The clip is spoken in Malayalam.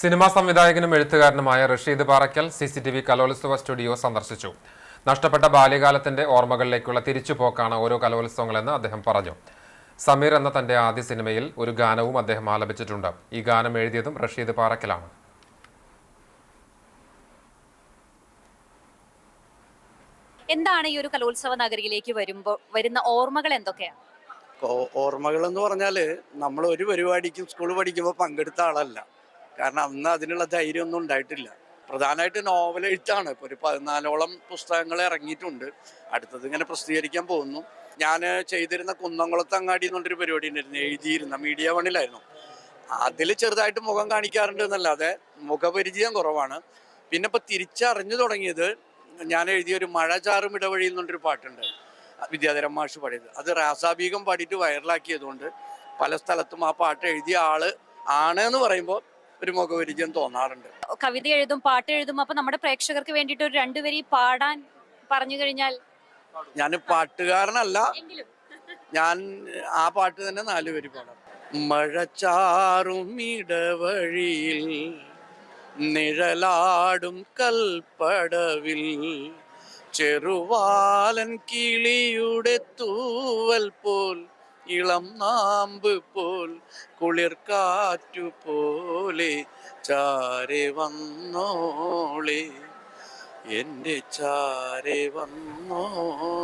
സിനിമാ സംവിധായകനും എഴുത്തുകാരനുമായ Rasheed Parakkal C C T V കലോത്സവ സ്റ്റുഡിയോ സന്ദർശിച്ചു. നഷ്ടപ്പെട്ട ബാല്യകാലത്തിന്റെ ഓർമ്മകളിലേക്കുള്ള തിരിച്ചുപോക്കാണ് ഓരോ കലോത്സവങ്ങളെന്ന് അദ്ദേഹം പറഞ്ഞു. സമീർ എന്ന തന്റെ ആദ്യ സിനിമയിൽ ഒരു ഗാനവും അദ്ദേഹം ആലപിച്ചിട്ടുണ്ട്. ഈ ഗാനം എഴുതിയതും റഷീദ് പാറയ്ക്കലാണ് എന്താണ് ഈ ഒരു കലോത്സവ നഗരിയിലേക്ക് വരുമ്പോൾ വരുന്ന ഓർമ്മകൾ എന്തൊക്കെയാണ്? ഓർമ്മകൾ എന്ന് പറഞ്ഞാൽ നമ്മൾ ഒരു പരിപാടിക്കും സ്കൂൾ പഠിക്കുമ്പോൾ പങ്കെടുത്ത ആളല്ല. കാരണം അന്ന് അതിനുള്ള ധൈര്യമൊന്നും ഉണ്ടായിട്ടില്ല. പ്രധാനമായിട്ട് നോവൽ എഴുത്താണ്. ഇപ്പോൾ ഒരു പതിനാലോളം പുസ്തകങ്ങൾ ഇറങ്ങിയിട്ടുണ്ട്. അടുത്തത് ഇങ്ങനെ പ്രസിദ്ധീകരിക്കാൻ പോകുന്നു. ഞാൻ ചെയ്തിരുന്ന കുന്നംകുളത്ത് അങ്ങാടി എന്നുള്ളൊരു പരിപാടി ഉണ്ടായിരുന്നു. എഴുതിയിരുന്ന മീഡിയ വണ്ണിലായിരുന്നു. അതിൽ ചെറുതായിട്ട് മുഖം കാണിക്കാറുണ്ട് എന്നല്ലാതെ മുഖപരിചയം കുറവാണ്. പിന്നെ ഇപ്പോൾ തിരിച്ചറിഞ്ഞു തുടങ്ങിയത് ഞാൻ എഴുതിയ ഒരു മഴ ചാറും ഇടവഴി എന്നുള്ളൊരു പാട്ടുണ്ട്. വിദ്യാധരൻ മാഷ് പാടിയത്. അത് റാസാബീഗം പാടിയിട്ട് വൈറലാക്കിയതുകൊണ്ട് പല സ്ഥലത്തും ആ പാട്ട് എഴുതിയ ആൾ ആണ് എന്ന് പറയുമ്പോൾ ഒരു മുഖപരിചയം തോന്നാറുണ്ട്. കവിത എഴുതും പാട്ട് എഴുതും അപ്പൊ നമ്മുടെ പ്രേക്ഷകർക്ക് വേണ്ടിട്ട് ഒരു രണ്ടുപേരി പാടാൻ പറഞ്ഞു കഴിഞ്ഞാൽ ഞാൻ പാട്ടുകാരനല്ല. ഞാൻ ആ പാട്ട് തന്നെ നാല് പേര് പാടാം. മഴ ചാറും ഇടവഴിയിൽ നിഴലാടും കൽപ്പടവിൽ ചെറുവാലൻ കിളിയുടെ തൂവൽ പോൽ ഇളം നാമ്പ് പോൽ കുളിർ കാറ്റു പോലെ ചാരെ വന്നോളെ. എന്റെ ചാരെ വന്നോളേ